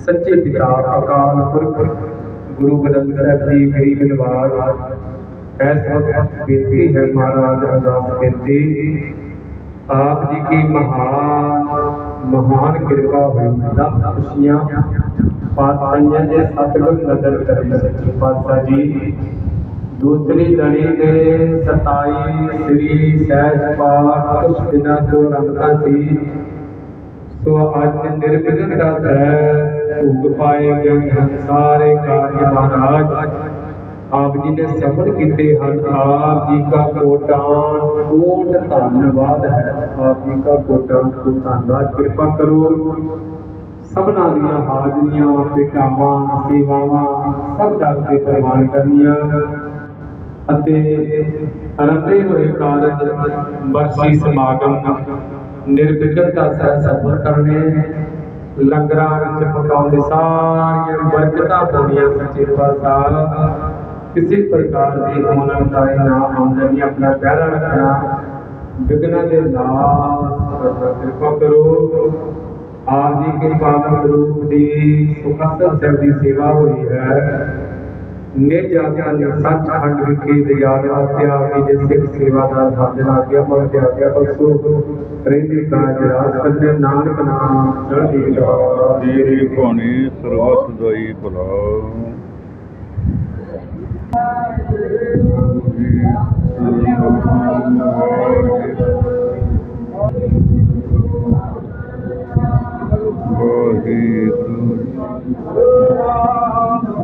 سچے پتا اکال پرک گروہ گرن صاحب جی غریب نوار ایس وقت بیتی ہے مہاراج عزاز بیتی آپ جی کی مہان مہان کرپا ہوئی دفت خوشیاں پاس سنجن جی ستگر نظر کرنے سچے پاسا جی دوسری دنی دے ستائی سری سیج پاک کچھ دنہ جو رمکہ تھی تو آج میرے پیجن کا تو اتفائے گئے ہم سارے کارے مانا آج آپ جی نے سفر کیتے ہیں آپ جی کا کوٹان کوٹ تانواد ہے آپ جی کا کوٹان کوٹ تانواد کرپا کرو سب نالیاں حاضریاں وقت کاماں سیواماں سب جاتے پرمان کرنیاں اتے رتے ہوئے کارج برسی سماگم ਨਿਰਵਿਘਨਤਾ ਸਹਿ ਸਫਰ ਕਰਨੇ ਲੰਗਰਾਂ ਵਿੱਚ ਪਕਾਉਂਦੇ ਸਾਰੀਆਂ ਬਰਕਤਾਂ ਪਾਉਣੀਆਂ ਸੱਚੇ ਪਾਤਸ਼ਾਹ ਕਿਸੇ ਪ੍ਰਕਾਰ ਦੀ ਹੋਣਕਾਰੀ ਨਾ ਆਮਦਨੀ ਆਪਣਾ ਪਹਿਲਾ ਰੱਖਣਾ ਵਿਗਨਾ ਦੇ ਨਾਸ ਕਿਰਪਾ ਕਰੋ ਆਪ ਦੀ ਕਿਰਪਾ ਨਾਲ ਰੂਪ ਦੀ ਸੁਖਸਰ ਸਰਦੀ ਦੀ ਸੇਵਾ ਹੋਈ ਹੈ نی جاتا سکھ سیوا گیا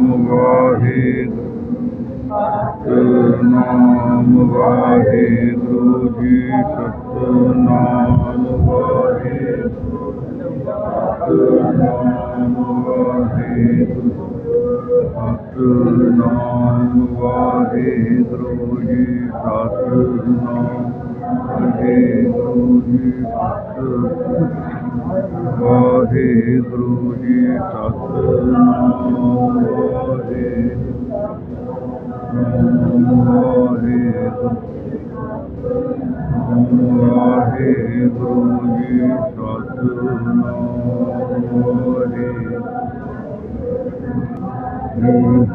وای نام واحے دو نام واج نام واحد اش نام واحے ست نا Thank mm -hmm.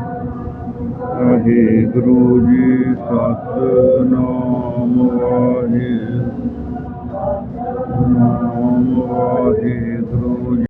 you. ਹੇ ਵਾਹਿਗੁਰੂ ਜੀ ਸਤਨਾਮ ਵਾਹਿਗੁਰੂ ਨਾਮ ਵਾਹਿਗੁਰੂ